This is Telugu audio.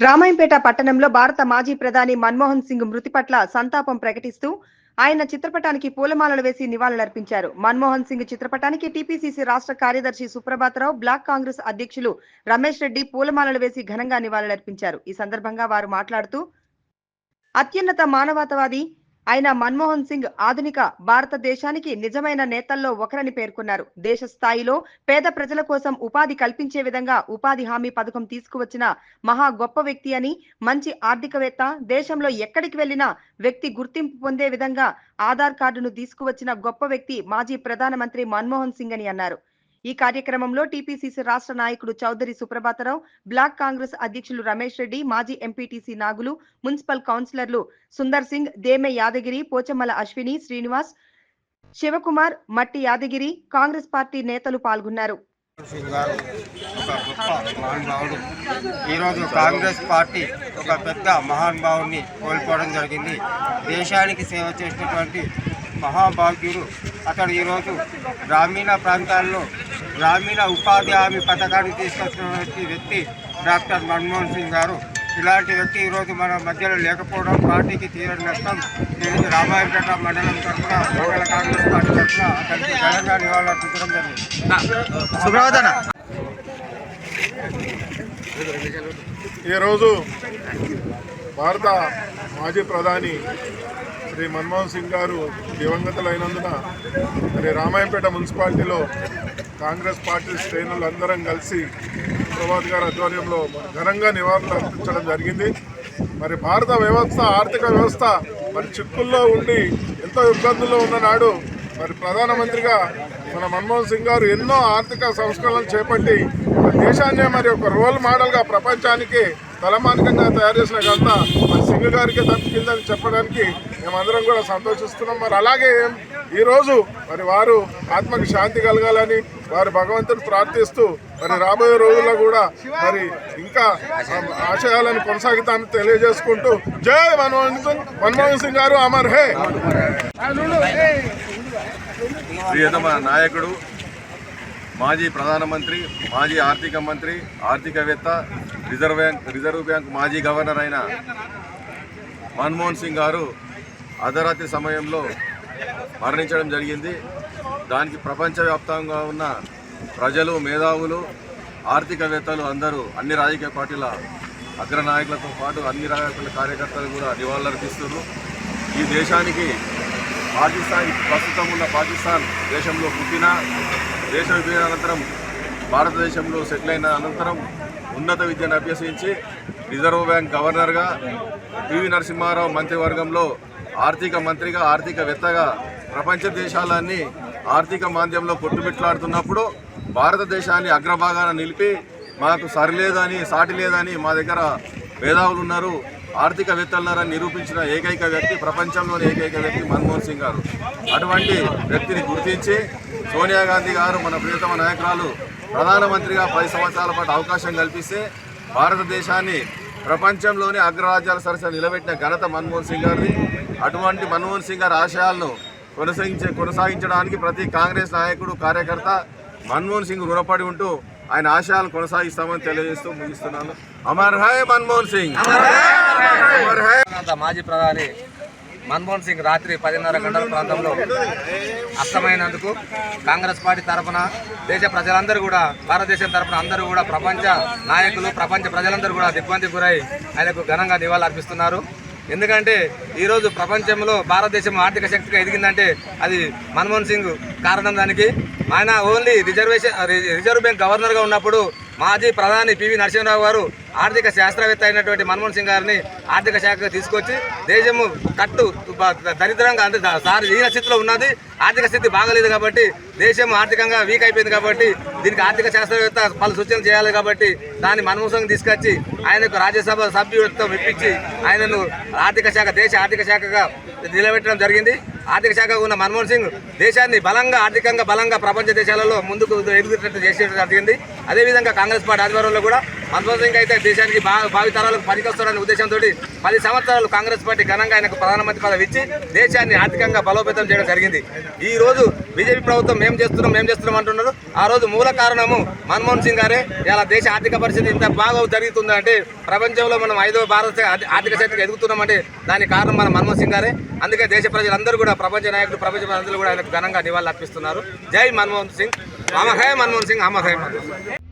రామాయంపేట పట్టణంలో భారత మాజీ ప్రధాని మన్మోహన్ సింగ్ మృతి పట్ల సంతాపం ప్రకటిస్తూ ఆయన చిత్రపటానికి పూలమాలలు వేసి నివాళులర్పించారు. మన్మోహన్ సింగ్ చిత్రపటానికి టీపీసీసీ రాష్ట్ర కార్యదర్శి సుప్రభాతరావు బ్లాక్ కాంగ్రెస్ అధ్యక్షులు రమేష్ రెడ్డి పూలమాలలు వేసి ఘనంగా నివాళులర్పించారు. ఈ సందర్భంగా వారు మాట్లాడుతూ అత్యున్నత మానవతావాది అయిన మన్మోహన్ సింగ్ ఆధునిక భారతదేశానికి నిజమైన నేతల్లో ఒకరని పేర్కొన్నారు. దేశ స్థాయిలో పేద ప్రజల కోసం ఉపాధి కల్పించే విధంగా ఉపాధి హామీ పథకం తీసుకువచ్చిన మహా గొప్ప వ్యక్తి అని మంచి ఆర్థికవేత్త దేశంలో ఎక్కడికి వెళ్ళినా వ్యక్తి గుర్తింపు పొందే విధంగా ఆధార్ కార్డును తీసుకువచ్చిన గొప్ప వ్యక్తి మాజీ ప్రధానమంత్రి మన్మోహన్ సింగ్ అని అన్నారు. ఈ కార్యక్రమంలో టీపీసీసీ రాష్ట్ర నాయకుడు చౌదరి సుప్రభాతరావు బ్లాక్ కాంగ్రెస్ అధ్యక్షులు రమేష్ రెడ్డి మాజీ ఎంపీటీసీ నాగులు మున్సిపల్ కౌన్సిలర్లు సుందర్ సింగ్ దేమె యాదగిరి పోచమ్మల అశ్విని శ్రీనివాస్ శివకుమార్ మట్టి యాదగిరి కాంగ్రెస్ పార్టీ నేతలు పాల్గొన్నారు. గారు ఒక గొప్ప మహానుభావుడు. ఈరోజు కాంగ్రెస్ పార్టీ ఒక పెద్ద మహానుభావుడిని కోల్పోవడం జరిగింది. దేశానికి సేవ చేసినటువంటి మహాభాగ్యుడు అతడు ఈరోజు గ్రామీణ ప్రాంతాల్లో గ్రామీణ ఉపాధి హామీ పథకాన్ని తీసుకొచ్చినటువంటి వ్యక్తి డాక్టర్ మన్మోహన్ సింగ్ గారు. ఇలాంటి వ్యక్తి ఈరోజు మన మధ్యలో లేకపోవడం పార్టీకి తీరని నష్టం దీనికి రామాయపేట మండలం తరఫున మండల కాంగ్రెస్ పార్టీ తరఫున అతనికి ఘనంగా నివాళులర్పించడం జరిగింది. ఈరోజు భారత మాజీ ప్రధాని శ్రీ మన్మోహన్ సింగ్ గారు దివంగతులైనందున మరి రామాయంపేట మున్సిపాలిటీలో కాంగ్రెస్ పార్టీ శ్రేణులందరం కలిసి ప్రభాత్ గారి ఆధ్వర్యంలో ఘనంగా నివాళులు అర్పించడం జరిగింది. మరి భారత వ్యవస్థ ఆర్థిక వ్యవస్థ మరి చిక్కుల్లో ఉండి ఎంతో ఇబ్బందుల్లో ఉన్న నాడు మరి ప్రధానమంత్రిగా మన మన్మోహన్ సింగ్ గారు ఎన్నో ఆర్థిక సంస్కరణలు చేపట్టి దేశాన్ని దేశాన్నే మరి ఒక రోల్ మోడల్గా ప్రపంచానికి తలమానికంగా తయారు చేసిన ఘనత మరి సింగ్ గారికి దక్కిందని చెప్పడానికి మేమందరం కూడా సంతోషిస్తున్నాం. మరి అలాగే ఈరోజు మరి వారు ఆత్మకి శాంతి కలగాలని వారి భగవంతుని ప్రార్థిస్తూ మరి రాబోయే రోజుల్లో కూడా మరి ఇంకా ఆశయాలను కొనసాగుతామని తెలియజేసుకుంటూ జై మన్మోహన్ సింగ్ మన్మోహన్ సింగ్ గారు అమర్ హే. ప్రియతమ నాయకుడు మాజీ ప్రధానమంత్రి మాజీ ఆర్థిక మంత్రి ఆర్థికవేత్త రిజర్వ్ బ్యాంక్ రిజర్వ్ బ్యాంక్ మాజీ గవర్నర్ అయిన మన్మోహన్ సింగ్ గారు అర్ధరాత్రి సమయంలో మరణించడం జరిగింది. దానికి ప్రపంచవ్యాప్తంగా ఉన్న ప్రజలు మేధావులు ఆర్థికవేత్తలు అందరూ అన్ని రాజకీయ పార్టీల అగ్రనాయకులతో పాటు అన్ని రాజకీయ కార్యకర్తలు కూడా నివాళులర్పిస్తున్నారు. ఈ దేశానికి పాకిస్తాన్ ప్రస్తుతం ఉన్న పాకిస్తాన్ దేశంలో పుట్టిన దేశ విభజన అనంతరం భారతదేశంలో సెటిల్ అయిన అనంతరం ఉన్నత విద్యను అభ్యసించి రిజర్వ్ బ్యాంక్ గవర్నర్గా పివి నరసింహారావు మంత్రివర్గంలో ఆర్థిక మంత్రిగా ఆర్థికవేత్తగా ప్రపంచ దేశాలన్నీ ఆర్థిక మాంద్యంలో కొట్టుమిట్లాడుతున్నప్పుడు భారతదేశాన్ని అగ్రభాగాన నిలిపి మాకు సరిలేదని సాటి లేదని మా దగ్గర మేధావులు ఉన్నారు. ఆర్థికవేత్తలున్నారని నిరూపించిన ఏకైక వ్యక్తి ప్రపంచంలోని ఏకైక వ్యక్తి మన్మోహన్ సింగ్ గారు. అటువంటి వ్యక్తిని గుర్తించి సోనియా గాంధీ గారు మన ప్రియతమ నాయకురాలు ప్రధానమంత్రిగా పది సంవత్సరాల పాటు అవకాశం కల్పిస్తే భారతదేశాన్ని ప్రపంచంలోని అగ్రరాజ్యాల సరసన నిలబెట్టిన ఘనత మన్మోహన్ సింగ్ గారిది. అటువంటి మన్మోహన్ సింగ్ గారి ఆశయాలను కొనసాగించే కొనసాగించడానికి ప్రతి కాంగ్రెస్ నాయకుడు కార్యకర్త మన్మోహన్ సింగ్ రుణపడి ఉంటూ ఆయన ఆశయాలను కొనసాగిస్తామని తెలియజేస్తూ ముగిస్తున్నాను. అమర్ హై మన్మోహన్ సింగ్! అమర్ హై మాజీ ప్రధాని మన్మోహన్ సింగ్ రాత్రి పదిన్నర గంటల ప్రాంతంలో అర్థమైనందుకు కాంగ్రెస్ పార్టీ తరఫున దేశ ప్రజలందరూ కూడా భారతదేశం తరఫున అందరూ కూడా ప్రపంచ నాయకులు ప్రపంచ ప్రజలందరూ కూడా దిగ్బంధి గురై ఆయనకు ఘనంగా నివాళులు అర్పిస్తున్నారు. ఎందుకంటే ఈరోజు ప్రపంచంలో భారతదేశం ఆర్థిక శక్తిగా ఎదిగిందంటే అది మన్మోహన్ సింగ్ కారణం దానికి. ఆయన ఓన్లీ రిజర్వేషన్ రిజర్వ్ బ్యాంక్ గవర్నర్గా ఉన్నప్పుడు మాజీ ప్రధాని పివి నరసింహరావు గారు ఆర్థిక శాస్త్రవేత్త అయినటువంటి మన్మోహన్ సింగ్ గారిని ఆర్థిక శాఖకు తీసుకొచ్చి దేశము కట్టు దరిద్రంగా అంటే సార్ ఈయన స్థితిలో ఉన్నది. ఆర్థిక స్థితి బాగలేదు కాబట్టి దేశం ఆర్థికంగా వీక్ అయిపోయింది కాబట్టి దీనికి ఆర్థిక శాస్త్రవేత్త పలు సూచనలు చేయాలి కాబట్టి దాన్ని మన్మోహన్ సింగ్ తీసుకొచ్చి ఆయనకు రాజ్యసభ సభ్యుడితో మెప్పించి ఆయనను ఆర్థిక శాఖ దేశ ఆర్థిక శాఖగా నిలబెట్టడం జరిగింది. ఆర్థిక శాఖ ఉన్న మన్మోహన్ సింగ్ దేశాన్ని బలంగా ఆర్థికంగా బలంగా ప్రపంచ దేశాలలో ముందుకు ఎదుగుతున్నట్టు చేసేయడం జరిగింది. అదేవిధంగా కాంగ్రెస్ పార్టీ ఆధ్వర్యంలో కూడా మన్మోహన్ సింగ్ అయితే దేశానికి బా భావితరాలకు పనికొస్తాడనే ఉద్దేశంతో పది సంవత్సరాలు కాంగ్రెస్ పార్టీ ఘనంగా ఆయనకు ప్రధానమంత్రి పదవి ఇచ్చి దేశాన్ని ఆర్థికంగా బలోపేతం చేయడం జరిగింది. ఈ రోజు బీజేపీ ప్రభుత్వం మేము చేస్తున్నాం మేము చేస్తున్నాం అంటున్నారు. ఆ రోజు మూల కారణము మన్మోహన్ సింగ్ గారే. ఇలా దేశ ఆర్థిక పరిస్థితి ఇంత బాగా జరుగుతుందంటే ప్రపంచంలో మనం ఐదవ భారత ఆర్థిక శక్తికి ఎదుగుతున్నామంటే దానికి కారణం మన మన్మోహన్ సింగ్ గారే. అందుకే దేశ ప్రజలందరూ కూడా ప్రపంచ నాయకులు ప్రపంచ ప్రజలు కూడా ఆయనకు ఘనంగా నివాళులు అర్పిస్తున్నారు జై మన్మోహన్ సింగ్. అమర్ హై మన్మోహన్ సింగ్ అమర్ హై మన్మోహన్ సింగ్